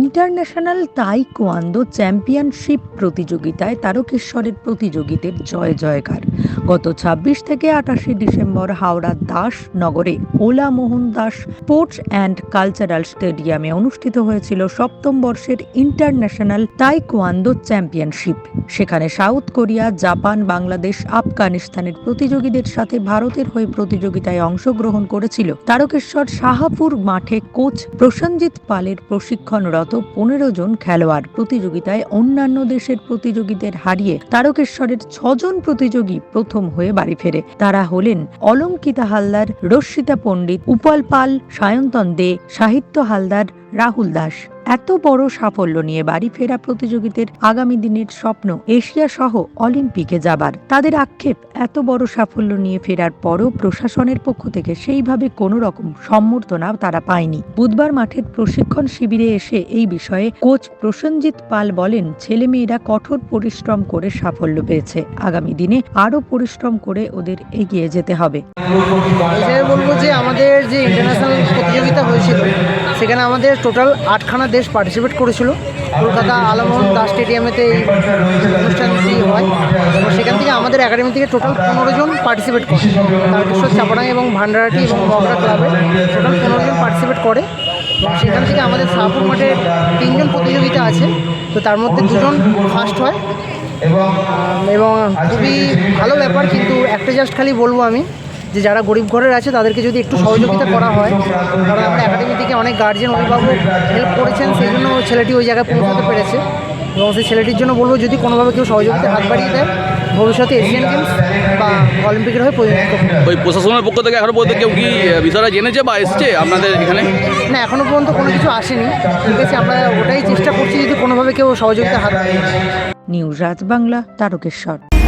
International taekwondo championship প্রতিযোগিতায় তারকেশ্বরের প্রতিযোগীদের জয় জয়কার। গত ছাব্বিশ থেকে আটাশে ডিসেম্বর হাওড়ার দাস নগরে OLA Mohan Das sports and cultural স্টেডিয়ামে অনুষ্ঠিত হয়েছিল সপ্তম বর্ষের ইন্টারন্যাশনাল তাইকোয়ান্দো চ্যাম্পিয়নশিপ। সেখানে সাউথ কোরিয়া, জাপান, বাংলাদেশ, আফগানিস্তানের প্রতিযোগীদের সাথে ভারতের হয়ে প্রতিযোগিতায় অংশগ্রহণ করেছিল তারকেশ্বর শাহাপুর মাঠে কোচ প্রসেনজিৎ পালের প্রশিক্ষণরত পনেরো জন খেলোয়াড় প্রতিযোগিতায় অন্যান্য দেশের প্রতিযোগীদের হারিয়ে তারকেশ্বরের ছজন প্রতিযোগী প্রথম হয়ে বাড়ি ফেরে। তারা হলেন অলঙ্কিতা হালদার, রশ্মিতা পণ্ডিত, উপাল পাল, সায়ন্তন দে, সাহিত্য হালদার, রাহুল দাস। এত বড় সাফল্য নিয়ে বাড়ি ফেরা প্রতিযোগীদের আগামী দিনের স্বপ্ন এশিয়া সহ অলিম্পিকে যাবার। তাদের আক্ষেপ, এত বড় সাফল্য নিয়ে ফেরার পরও প্রশাসনের পক্ষ থেকে সেইভাবে কোনো রকম সম্বর্ধনা তারা পায়নি। বুধবার মাঠের প্রশিক্ষণ শিবিরে এসে এই বিষয়ে কোচ প্রসেনজিৎ পাল বলেন, ছেলেমেয়েরা কঠোর পরিশ্রম করে সাফল্য পেয়েছে। আগামী দিনে আরও পরিশ্রম করে ওদের এগিয়ে যেতে হবে। বলব যে আমাদের যে ইন্টারন্যাশনাল প্রতিযোগিতা হয়েছিল সেখানে আমাদের টোটাল আটখানা দেশ পার্টিসিপেট করেছিল। কলকাতা, আলামোহন, দাস স্টেডিয়ামেতে এই অনুষ্ঠানটি হয়। এবং সেখান থেকে আমাদের একাডেমি থেকে টোটাল পনেরো জন পার্টিসিপেট করে। তারকেশ্বর চাপাডাং এবং ভান্ডারাটি এবং মগরা ক্লাবে টোটাল পনেরো জন পার্টিসিপেট করে। সেখান থেকে আমাদের শাহপুর মাঠে তিনজন প্রতিযোগিতা আছে। তো তার মধ্যে দুজন ফার্স্ট হয়। এবং খুবই ভালো ব্যাপার, কিন্তু একটা জাস্ট খালি বলব আমি। যে যারা গরিব ঘরের আছে তাদেরকে যদি একটু সহযোগিতা করা হয় কারণ আমরা একাডেমি থেকে অনেক গার্জেন অভিভাবক হেল্প করেছেন সেই জন্য ছেলেটি ওই জায়গায় পৌঁছাতে পেরেছে। এবং সেই ছেলেটির জন্য বলব যদি কোনোভাবে কেউ সহযোগিতা হাত বাড়িয়ে দেয় ভবিষ্যতে এশিয়ান গেমস বা অলিম্পিকের হয়ে হবে। ওই প্রশাসনের পক্ষ থেকে এখনও পর্যন্ত কেউ কি বিষয়টা জেনেছে বা এসছে আপনাদের এখানে? না এখনও পর্যন্ত কোনো কিছু আসেনি। ঠিক আছে আমরা ওটাই চেষ্টা করছি যদি কোনোভাবে কেউ সহযোগিতা হাত বাড়িয়ে দেয়। নিউজ রাজ বাংলা তারকেশ্বর।